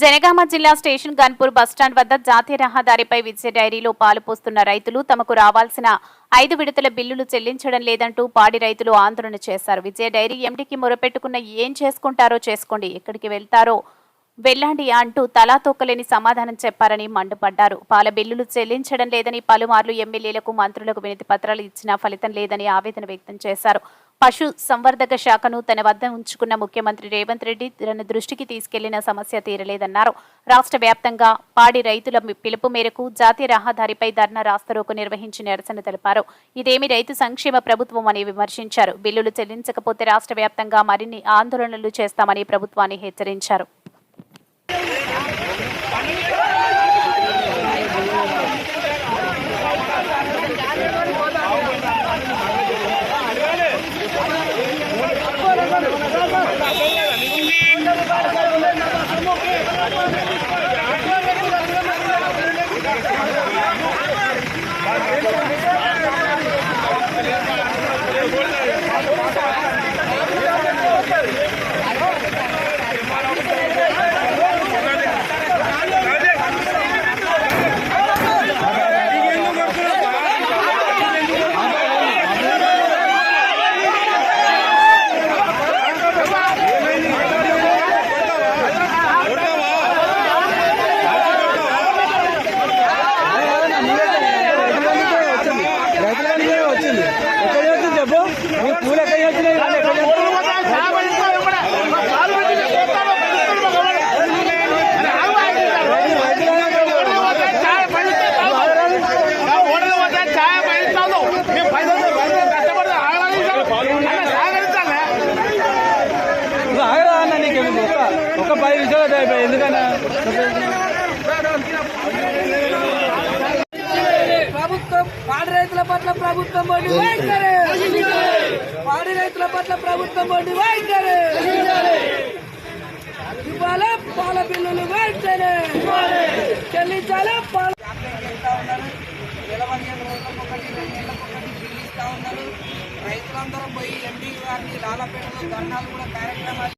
జనగామ జిల్లా station Ghanpur bus stand వద్ద జాతీయ రహదారిపై విజయ డైరీలో పాలు పోస్తున్న రైతులు తమకు రావాల్సిన ఐదు విడతల బిల్లులు చెల్లించడం లేదంటూ పాడి రైతులు ఆందోళన చేశారు. విజయ డైరీ ఎండికి మొరపెట్టుకున్న ఏం చేసుకుంటారో చేసుకోండి. ఎక్కడికి వెళ్తారో వెళ్ళండి అంటూ తలా తొక్కలేని సమాధానం చెప్పారని మండిపడ్డారు. పాల బిల్లులు చెల్లించడం లేదని పలుమార్లు ఎమ్మెల్యేలకు మంత్రులకు వినతి పత్రాలు ఇచ్చినా ఫలితం లేదని ఆవేదన వ్యక్తం చేశారు. పశు సంవర్ధక శాఖను తన వద్ద ఉంచుకున్న ముఖ్యమంత్రి రేవంత్ రెడ్డి తన దృష్టికి తీసుకెళ్ళిన సమస్య తీరలేదన్నారు. రాష్ట్ర వ్యాప్తంగా పాడి రైతుల పిలుపు మేరకు జాతీయ రహదారిపై ధర్నా రాస్తరోకు నిర్వహించి నిరసన తెలిపారు. ఇదేమి రైతు సంక్షేమ ప్రభుత్వం అని విమర్శించారు. బిల్లులు చెల్లించకపోతే రాష్ట్ర వ్యాప్తంగా మరిన్ని ఆందోళనలు చేస్తామని ప్రభుత్వాన్ని హెచ్చరించారు. ఒక పది నిమిషాలు అయిపోయి ఎందుకన్నా? ప్రభుత్వం పాడి రైతుల పట్ల ప్రభుత్వం పాడి రైతుల పట్ల ప్రభుత్వం ఇవ్వాలి పాల బిల్లులు వెంటనే చెల్లించాలి పాల రైతులందరూ పోయి ఎంపీ గారిని లాలపేటలో ధర్నాలు కూడా కార్యక్రమాలు